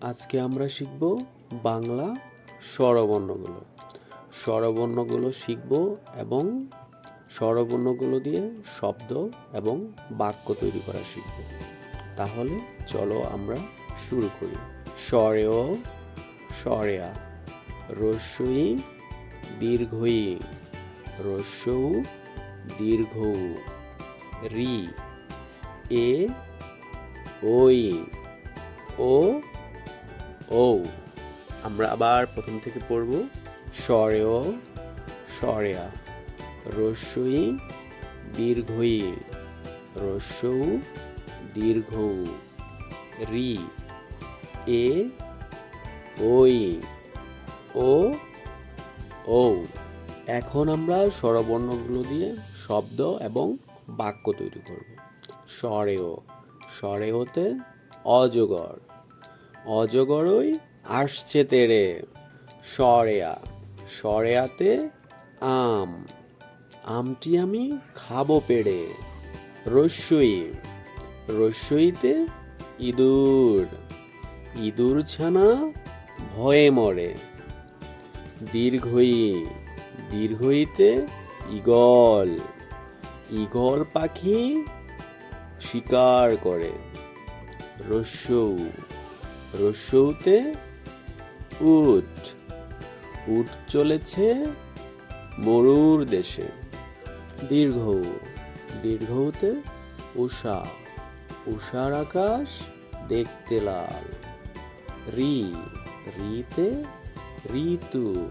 আজকে আমরা শিখব বাংলা স্বরবর্ণগুলো। স্বরবর্ণগুলো শিখব এবং স্বরবর্ণগুলো দিয়ে শব্দ এবং বাক্য তৈরি করা শিখব। তাহলে চলো আমরা শুরু করি। স্বরেও স্বরেয়া, রস্যই দীর্ঘই রস্যৌ দীর্ঘ রি, এ, ওই, ও ও, আমরা আবার প্রথম থেকে পড়ব। স্বরেও স্বরেয়া, রস্যই দীর্ঘই রস্যৌ দীর্ঘ রি, এ, ওই, ও ও এখন আমরা স্বরবর্ণগুলো দিয়ে শব্দ এবং বাক্য তৈরি করব। স্বরেও, স্বরেওতে অজগর। অজগরই আসছে তেরে। সরেয়া, সরেয়াতে আম। আমটি আমি খাব পেড়ে। রস্যই, রস্যইতে ইঁদুর। ইঁদুর ছানা ভয়ে মরে। দীর্ঘই, দীর্ঘইতে ইগল ইগল পাখি শিকার করে। রস্যৌ রস্যৌতে উট। উট চলেছে মরুর দেশে। দীর্ঘ দীর্ঘতে উষা। উষার আকাশ দেখতে লাল। রি, রিতে ঋতু,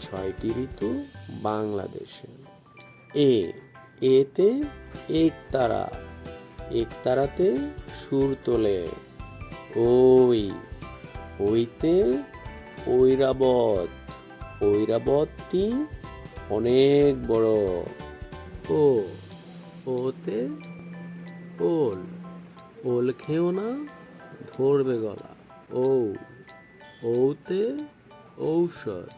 ছয়টি ঋতু বাংলাদেশে। এ, এতে একতারা। একতারাতে সুর তোলে। ওই, ওইতে ঐরাবত, ঐরাবতটি অনেক বড়। ও, ওতে ওল ওল খেও না, ধরবে গলা। ও ওতে ঔষধ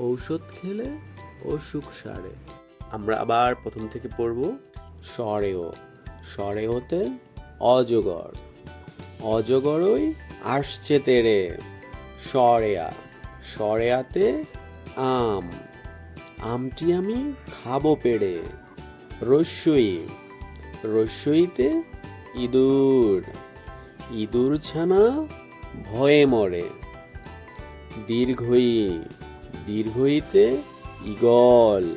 ঔষধ খেলে অসুখ সারে। আমরা আবার প্রথম থেকে পড়ব স্বরেও। স্বরেওতে অজগর। অজগরই আসছে তেরে। সরেয়া, সরেয়াতে আম। আমটি আমি খাব পেড়ে। রস্যই, রস্যইতে ইঁদুর। ইঁদুর ছানা ভয়ে মরে। দীর্ঘই, দীর্ঘইতে ইগল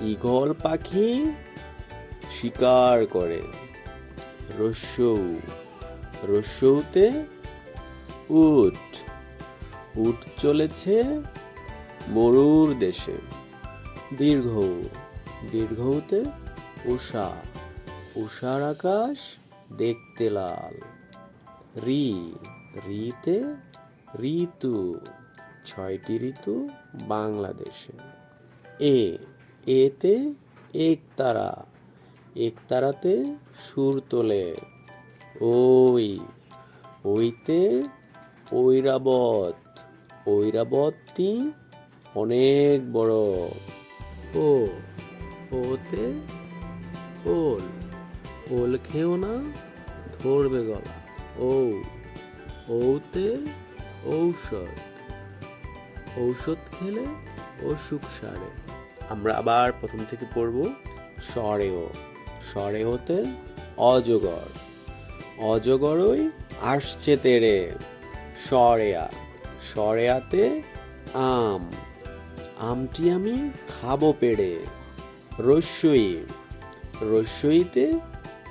ইগল পাখি শিকার করে। রস্যৌ রস্যৌতে উট উট চলেছে মরুর দেশে। দীর্ঘ, দীর্ঘতে উষা, উষার আকাশ দেখতে লাল। রি, রিতে ঋতু, ছয়টি ঋতু বাংলাদেশে। এ, এতে একতারা, একতারাতে সুর তোলে। ওই ওইতে ঐরাবত ঐরাবতটি অনেক বড়। ও ওতে ওল ওল খেও না ধরবে গলা। ও ওতে ঔষধ ঔষধ খেলে অসুখ সারে। আমরা আবার প্রথম থেকে পড়ব স্বরেও। স্বরেওতে অজগর। অজগরই আসছে তেরে। সরেয়া, সরেয়াতে আম। আমটি আমি খাব পেড়ে। রস্যই, রস্যইতে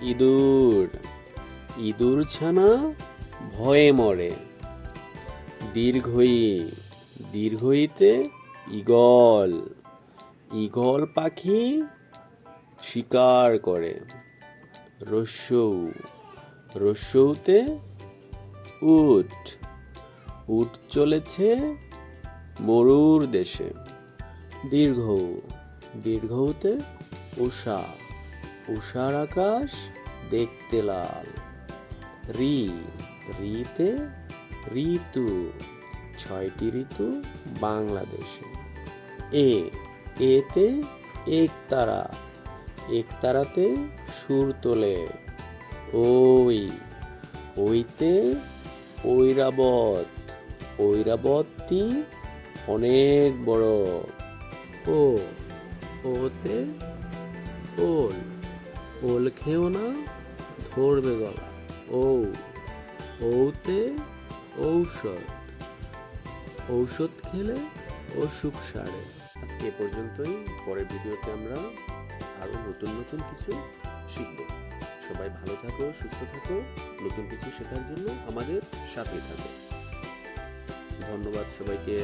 ইঁদুর। ইঁদুর ছানা ভয়ে মরে। দীর্ঘই, দীর্ঘইতে ইগল ইগল পাখি শিকার করে। রস্যৌ রস্যৌতে উট। উট চলেছে মরুর দেশে। দীর্ঘ, দীর্ঘতে উষা উষার আকাশ দেখতে লাল। রি, রিতে ঋতু। ছয়টি ঋতু বাংলাদেশে। এ, এতে একতারা একতারাতে সুর তোলে। ওই, ওইতে ঐরাবত, ঐরাবতটি অনেক বড়। ও, ওতে ওল ওল খেও না, ধরবে গলা। ও, ওতে ঔষধ ঔষধ খেলে অসুখ সারে। আজকে পর্যন্তই, পরের ভিডিওতে আমরা আরও নতুন নতুন কিছু শিখব। সবাই ভালো থাকো সুস্থ থাকো। নতুন কিছু শেখার জন্য আমাদের সাথেই থাকো। ধন্যবাদ সবাইকে।